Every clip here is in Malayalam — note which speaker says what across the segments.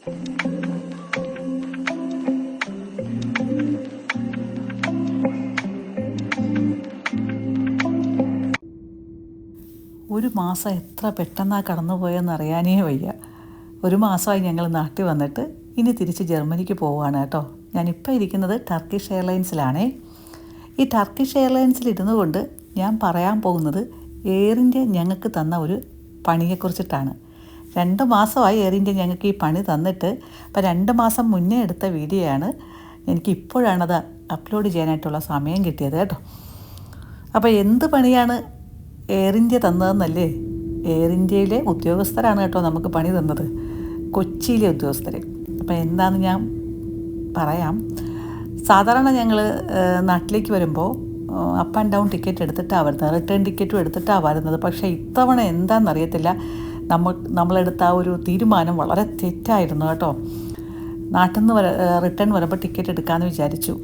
Speaker 1: ഒരു മാസം എത്ര പെട്ടെന്നാണ് കടന്നുപോയെന്ന് അറിയാനേ വയ്യ. ഒരു മാസമായി ഞങ്ങൾ നാട്ടിൽ വന്നിട്ട് ഇനി തിരിച്ച് ജർമ്മനിക്ക് പോവുകയാണ് കേട്ടോ. ഞാനിപ്പോൾ ഇരിക്കുന്നത് ടർക്കിഷ് എയർലൈൻസിലാണേ ഈ ടർക്കിഷ് എയർലൈൻസിൽ ഇരുന്നു കൊണ്ട് ഞാൻ പറയാൻ പോകുന്നത് എയർ ഇന്ത്യ ഞങ്ങൾക്ക് തന്ന ഒരു പണിയെക്കുറിച്ചിട്ടാണ്. രണ്ട് മാസമായി എയർ ഇന്ത്യ ഞങ്ങൾക്ക് ഈ പണി തന്നിട്ട് അപ്പോൾ രണ്ട് മാസം മുന്നേ എടുത്ത വീഡിയോ ആണ്. എനിക്ക് ഇപ്പോഴാണത് അപ്ലോഡ് ചെയ്യാനായിട്ടുള്ള സമയം കിട്ടിയത് കേട്ടോ. അപ്പോൾ എന്ത് പണിയാണ് എയർ ഇന്ത്യ തന്നതെന്നല്ലേ? എയർ ഇന്ത്യയിലെ ഉദ്യോഗസ്ഥരാണ് കേട്ടോ നമുക്ക് പണി തന്നത്. കൊച്ചിയിലെ ഉദ്യോഗസ്ഥർ അപ്പോൾ എന്താണെന്ന് ഞാൻ പറയാം. സാധാരണ ഞങ്ങൾ നാട്ടിലേക്ക് വരുമ്പോൾ അപ്പ് ആൻഡ് ഡൗൺ ടിക്കറ്റ് എടുത്തിട്ടാണ് വരുന്നത്. റിട്ടേൺ ടിക്കറ്റും എടുത്തിട്ടാണ് വരുന്നത്. പക്ഷേ ഇത്തവണ എന്താണെന്നറിയത്തില്ല നമ്മൾ നമ്മളെടുത്ത ആ ഒരു തീരുമാനം വളരെ തെറ്റായിരുന്നു കേട്ടോ. നാട്ടിൽ നിന്ന് വര റിട്ടേൺ വരുമ്പോൾ ടിക്കറ്റ് എടുക്കാമെന്ന് വിചാരിച്ചു.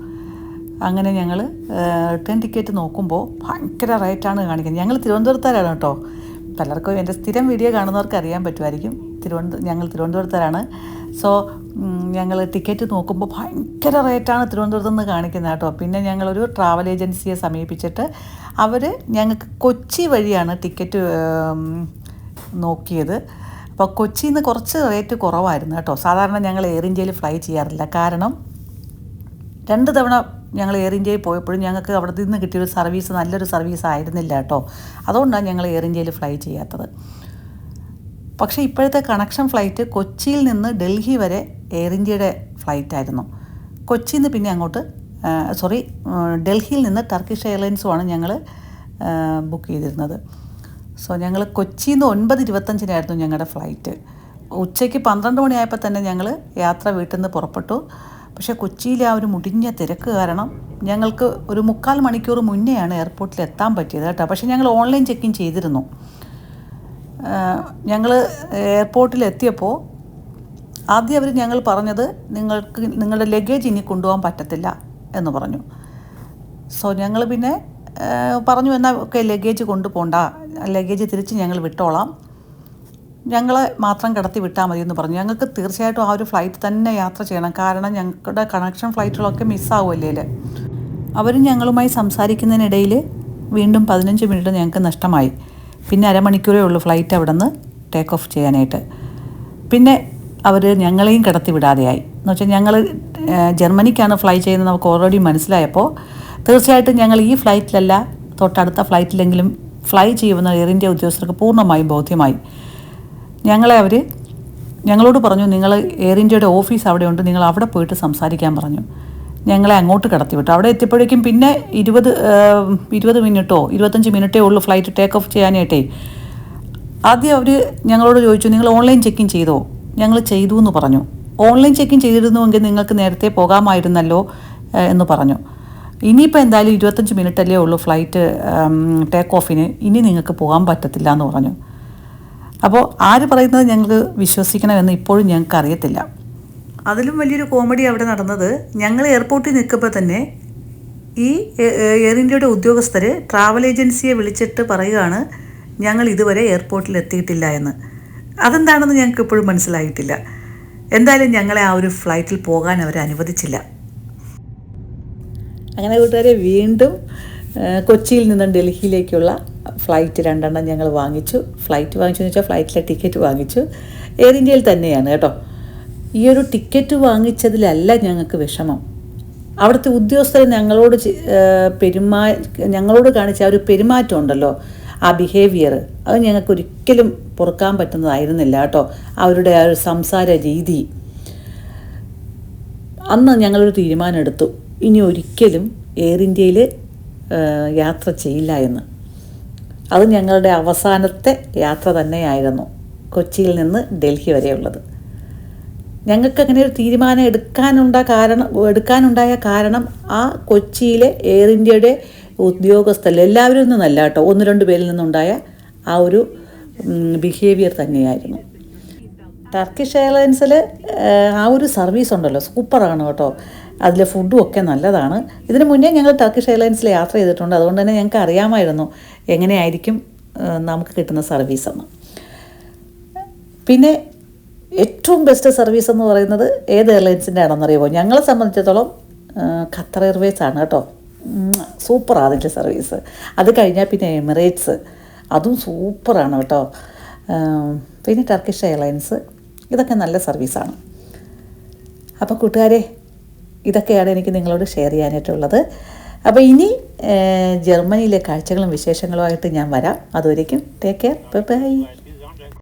Speaker 1: അങ്ങനെ ഞങ്ങൾ റിട്ടേൺ ടിക്കറ്റ് നോക്കുമ്പോൾ ഭയങ്കര റേറ്റാണ് കാണിക്കുന്നത്. ഞങ്ങൾ തിരുവനന്തപുരത്തുകാരാണ് കേട്ടോ. പലർക്കും എന്റെ സ്ഥിരം വീഡിയോ കാണുന്നവർക്ക് അറിയാൻ പറ്റുമായിരിക്കും. തിരുവനന്തപുരം ഞങ്ങൾ തിരുവനന്തപുരത്തുകാരാണ്. സോ ഞങ്ങൾ ടിക്കറ്റ് നോക്കുമ്പോൾ ഭയങ്കര റേറ്റാണ് തിരുവനന്തപുരത്ത് നിന്ന് കാണിക്കുന്നത് കേട്ടോ. പിന്നെ ഞങ്ങളൊരു ട്രാവൽ ഏജൻസിയെ സമീപിച്ചിട്ട് അവർ ഞങ്ങൾക്ക് കൊച്ചി വഴിയാണ് ടിക്കറ്റ് നോക്കിയത്. അപ്പോൾ കൊച്ചിയിൽ നിന്ന് കുറച്ച് റേറ്റ് കുറവായിരുന്നു കേട്ടോ. സാധാരണ ഞങ്ങൾ എയർ ഇന്ത്യയിൽ ഫ്ലൈ ചെയ്യാറില്ല. കാരണം രണ്ട് തവണ ഞങ്ങൾ എയർ ഇന്ത്യയിൽ പോയപ്പോഴും ഞങ്ങൾക്ക് അവിടെ നിന്ന് കിട്ടിയൊരു സർവീസ് നല്ലൊരു സർവീസ് ആയിരുന്നില്ല കേട്ടോ. അതുകൊണ്ടാണ് ഞങ്ങൾ എയർ ഇന്ത്യയിൽ ഫ്ലൈ ചെയ്യാത്തത്. പക്ഷേ ഇപ്പോഴത്തെ കണക്ഷൻ ഫ്ലൈറ്റ് കൊച്ചിയിൽ നിന്ന് ഡൽഹി വരെ എയർ ഇന്ത്യയുടെ ഫ്ലൈറ്റായിരുന്നു കൊച്ചിയിൽ നിന്ന് പിന്നെ അങ്ങോട്ട് സോറി ഡൽഹിയിൽ നിന്ന് ടർക്കിഷ് എയർലൈൻസുമാണ് ഞങ്ങൾ ബുക്ക് ചെയ്തിരുന്നത്. സോ ഞങ്ങൾ കൊച്ചിയിൽ നിന്ന് ഒൻപത് ഇരുപത്തഞ്ചിനായിരുന്നു ഞങ്ങളുടെ ഫ്ലൈറ്റ്. ഉച്ചയ്ക്ക് പന്ത്രണ്ട് മണിയായപ്പോൾ തന്നെ ഞങ്ങൾ യാത്ര വീട്ടിൽ നിന്ന് പുറപ്പെട്ടു. പക്ഷേ കൊച്ചിയിലെ ആ ഒരു മുടിഞ്ഞ തിരക്ക് കാരണം ഞങ്ങൾക്ക് ഒരു മുക്കാൽ മണിക്കൂർ മുന്നെയാണ് എയർപോർട്ടിൽ എത്താൻ പറ്റിയത് കേട്ടോ. പക്ഷേ ഞങ്ങൾ ഓൺലൈൻ ചെക്കിൻ ചെയ്തിരുന്നു. ഞങ്ങൾ എയർപോർട്ടിൽ എത്തിയപ്പോൾ ആദ്യം അവർ ഞങ്ങൾ പറഞ്ഞത് നിങ്ങൾക്ക് നിങ്ങളുടെ ലഗേജ് ഇനി കൊണ്ടുപോകാൻ പറ്റത്തില്ല എന്ന് പറഞ്ഞു. സോ ഞങ്ങൾ പിന്നെ പറഞ്ഞു എന്നാൽ ഒക്കെ ലഗേജ് കൊണ്ടുപോകണ്ട ലഗേജ് തിരിച്ച് ഞങ്ങൾ വിട്ടോളാം. ഞങ്ങളെ മാത്രം കടത്തി വിട്ടാൽ മതി എന്ന് പറഞ്ഞു. ഞങ്ങൾക്ക് തീർച്ചയായിട്ടും ആ ഒരു ഫ്ലൈറ്റ് തന്നെ യാത്ര ചെയ്യണം. കാരണം ഞങ്ങളുടെ കണക്ഷൻ ഫ്ലൈറ്റുകളൊക്കെ മിസ്സാവുമല്ലേ അവരും ഞങ്ങളുമായി സംസാരിക്കുന്നതിനിടയിൽ വീണ്ടും പതിനഞ്ച് മിനിറ്റ് ഞങ്ങൾക്ക് നഷ്ടമായി. പിന്നെ അരമണിക്കൂറേ ഉള്ളൂ ഫ്ലൈറ്റ് അവിടെ നിന്ന് ടേക്ക് ഓഫ് ചെയ്യാനായിട്ട്. പിന്നെ അവർ ഞങ്ങളെയും കിടത്തി വിടാതെയായി. എന്ന് വെച്ചാൽ ഞങ്ങൾ ജർമ്മനിക്കാണ് ഫ്ലൈ ചെയ്യുന്നത് നമുക്ക് ഓൾറെഡി മനസ്സിലായപ്പോൾ തീർച്ചയായിട്ടും ഞങ്ങൾ ഈ ഫ്ലൈറ്റിലല്ല തൊട്ടടുത്ത ഫ്ലൈറ്റിലെങ്കിലും ഫ്ലൈ ചെയ്യുമെന്ന് എയർ ഇന്ത്യ ഉദ്യോഗസ്ഥർക്ക് പൂർണമായും ബോധ്യമായി. ഞങ്ങളെ അവർ ഞങ്ങളോട് പറഞ്ഞു നിങ്ങൾ എയർ ഇന്ത്യയുടെ ഓഫീസ് അവിടെയുണ്ട് നിങ്ങൾ അവിടെ പോയിട്ട് സംസാരിക്കാൻ പറഞ്ഞു. ഞങ്ങളെ അങ്ങോട്ട് കടത്തിവിട്ടു. അവിടെ എത്തിയപ്പോഴേക്കും പിന്നെ ഇരുപത് ഇരുപത് മിനിറ്റോ ഇരുപത്തഞ്ച് മിനിറ്റേ ഉള്ളൂ ഫ്ലൈറ്റ് ടേക്ക് ഓഫ് ചെയ്യാനായിട്ടേ. ആദ്യം അവർ ഞങ്ങളോട് ചോദിച്ചു നിങ്ങൾ ഓൺലൈൻ ചെക്കിൻ ചെയ്തോ? ഞങ്ങൾ ചെയ്തു എന്ന് പറഞ്ഞു. ഓൺലൈൻ ചെക്കിൻ ചെയ്തിരുന്നുവെങ്കിൽ നിങ്ങൾക്ക് നേരത്തെ പോകാമായിരുന്നല്ലോ എന്ന് പറഞ്ഞു. ഇനിയിപ്പോൾ എന്തായാലും ഇരുപത്തഞ്ച് മിനിറ്റ് അല്ലേ ഉള്ളൂ ഫ്ലൈറ്റ് ടേക്ക് ഓഫിന് ഇനി നിങ്ങൾക്ക് പോകാൻ പറ്റത്തില്ല എന്ന് പറഞ്ഞു. അപ്പോൾ ആര് പറയുന്നത് ഞങ്ങൾക്ക് വിശ്വസിക്കണമെന്ന് ഇപ്പോഴും ഞങ്ങൾക്ക് അറിയത്തില്ല. അതിലും വലിയൊരു കോമഡി അവിടെ നടന്നത് ഞങ്ങൾ എയർപോർട്ടിൽ നിൽക്കുമ്പോൾ തന്നെ ഈ എയർ ഇന്ത്യയുടെ ഉദ്യോഗസ്ഥർ ട്രാവൽ ഏജൻസിയെ വിളിച്ചിട്ട് പറയുകയാണ് ഞങ്ങൾ ഇതുവരെ എയർപോർട്ടിൽ എത്തിയിട്ടില്ല എന്ന്. അതെന്താണെന്ന് ഞങ്ങൾക്ക് ഇപ്പോഴും മനസ്സിലായിട്ടില്ല. എന്തായാലും ഞങ്ങളെ ആ ഒരു ഫ്ലൈറ്റിൽ പോകാൻ അവർ അനുവദിച്ചില്ല അങ്ങനെ കൂട്ടുകാരെ വീണ്ടും കൊച്ചിയിൽ നിന്നും ഡൽഹിയിലേക്കുള്ള ഫ്ലൈറ്റ് രണ്ടെണ്ണം ഞങ്ങൾ വാങ്ങിച്ചു. ഫ്ലൈറ്റ് വാങ്ങിച്ചു എന്ന് വെച്ചാൽ ഫ്ലൈറ്റിലെ ടിക്കറ്റ് വാങ്ങിച്ചു. എയർ ഇന്ത്യയിൽ തന്നെയാണ് കേട്ടോ. ഈ ഒരു ടിക്കറ്റ് വാങ്ങിച്ചതിലല്ല ഞങ്ങൾക്ക് വിഷമം. അവിടുത്തെ ഉദ്യോഗസ്ഥർ ഞങ്ങളോട് പെരുമാ ഞങ്ങളോട് കാണിച്ച ആ ഒരു പെരുമാറ്റം ഉണ്ടല്ലോ ആ ബിഹേവിയർ അത് ഞങ്ങൾക്ക് ഒരിക്കലും പൊറുക്കാൻ പറ്റുന്നതായിരുന്നില്ല കേട്ടോ അവരുടെ ആ ഒരു സംസാര രീതി. അന്ന് ഞങ്ങളൊരു തീരുമാനം എടുത്തു ഇനി ഒരിക്കലും എയർ ഇന്ത്യയിൽ യാത്ര ചെയ്യില്ല എന്ന്. അത് ഞങ്ങളുടെ അവസാനത്തെ യാത്ര തന്നെയായിരുന്നു കൊച്ചിയിൽ നിന്ന് ഡൽഹി വരെയുള്ളത്. ഞങ്ങൾക്ക് അങ്ങനെ ഒരു തീരുമാനം എടുക്കാനുണ്ട കാരണം എടുക്കാനുണ്ടായ കാരണം ആ കൊച്ചിയിലെ എയർ ഇന്ത്യയുടെ ഉദ്യോഗസ്ഥരിൽ എല്ലാവരും നിന്നല്ല കേട്ടോ ഒന്ന് രണ്ട് പേരിൽ നിന്നുണ്ടായ ആ ഒരു ബിഹേവിയർ തന്നെയായിരുന്നു. ടർക്കിഷ് എയർലൈൻസിൽ ആ ഒരു സർവീസ് ഉണ്ടല്ലോ സൂപ്പറാണ് കേട്ടോ. അതിലെ ഫുഡും ഒക്കെ നല്ലതാണ്. ഇതിന് മുന്നേ ഞങ്ങൾ ടർക്കിഷ് എയർലൈൻസിൽ യാത്ര ചെയ്തിട്ടുണ്ട്. അതുകൊണ്ട് തന്നെ ഞങ്ങൾക്ക് അറിയാമായിരുന്നു എങ്ങനെയായിരിക്കും നമുക്ക് കിട്ടുന്ന സർവീസ് എന്ന്. പിന്നെ ഏറ്റവും ബെസ്റ്റ് സർവീസ് എന്ന് പറയുന്നത് ഏത് എയർലൈൻസിന്റെ ആണെന്നറിയുമോ? ഞങ്ങളെ സംബന്ധിച്ചിടത്തോളം ഖത്തർ എയർവേസ് ആണ് കേട്ടോ. സൂപ്പറാണ് അതിന്റെ സർവീസ് അത് കഴിഞ്ഞാൽ പിന്നെ എമിറേറ്റ്സ് അതും സൂപ്പറാണ് കേട്ടോ. പിന്നെ ടർക്കിഷ് എയർലൈൻസ് ഇതൊക്കെ നല്ല സർവീസാണ്. അപ്പോൾ കൂട്ടുകാരെ ഇതൊക്കെയാണ് എനിക്ക് നിങ്ങളോട് ഷെയർ ചെയ്യാനായിട്ടുള്ളത്. അപ്പോൾ ഇനി ജർമ്മനിയിലെ കാഴ്ചകളും വിശേഷങ്ങളുമായിട്ട് ഞാൻ വരാം. അതുവരേക്കും ടേക്ക് കെയർ ബൈ ബൈ.